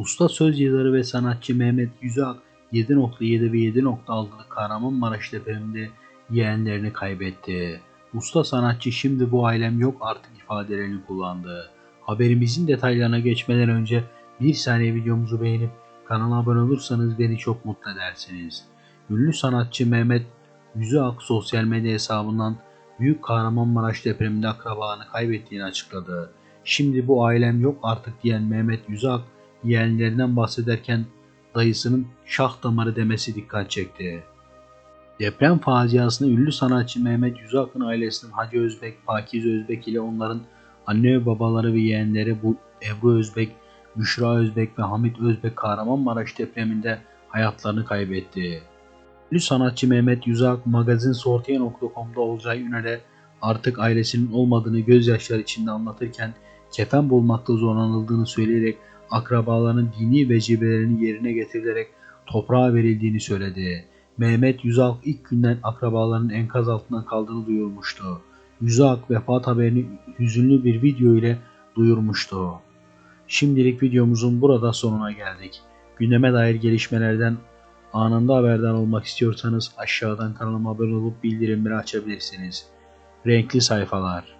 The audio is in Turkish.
Usta söz yazarı ve sanatçı Mehmet Yüzak 7.7 ve 7.6'lık Kahramanmaraş depreminde yeğenlerini kaybetti. Usta sanatçı şimdi bu ailem yok artık ifadelerini kullandı. Haberimizin detaylarına geçmeden önce bir saniye videomuzu beğenip kanala abone olursanız beni çok mutlu edersiniz. Ünlü sanatçı Mehmet Yüzak sosyal medya hesabından Büyük Kahramanmaraş depreminde akrabalarını kaybettiğini açıkladı. Şimdi bu ailem yok artık diyen Mehmet Yüzak yeğenlerinden bahsederken dayısının şah damarı demesi dikkat çekti. Deprem faciasında ünlü sanatçı Mehmet Yüzak'ın ailesinin Hacı Özbek, Pakize Özbek ile onların anne ve babaları ve yeğenleri bu Ebru Özbek, Büşra Özbek ve Hamit Özbek Kahramanmaraş depreminde hayatlarını kaybetti. Ünlü sanatçı Mehmet Yüzak magazinsortiye.com'da Olcay Üner'e artık ailesinin olmadığını gözyaşları içinde anlatırken kefen bulmakta zorlanıldığını söyleyerek akrabalarının dini vecibelerini yerine getirilerek toprağa verildiğini söyledi. Mehmet Yüzak ilk günden akrabalarının enkaz altından kaldığını duyurmuştu. Yüzak vefat haberini hüzünlü bir video ile duyurmuştu. Şimdilik videomuzun burada sonuna geldik. Gündeme dair gelişmelerden anında haberdar olmak istiyorsanız aşağıdan kanalıma abone olup bildirimleri açabilirsiniz. Renkli sayfalar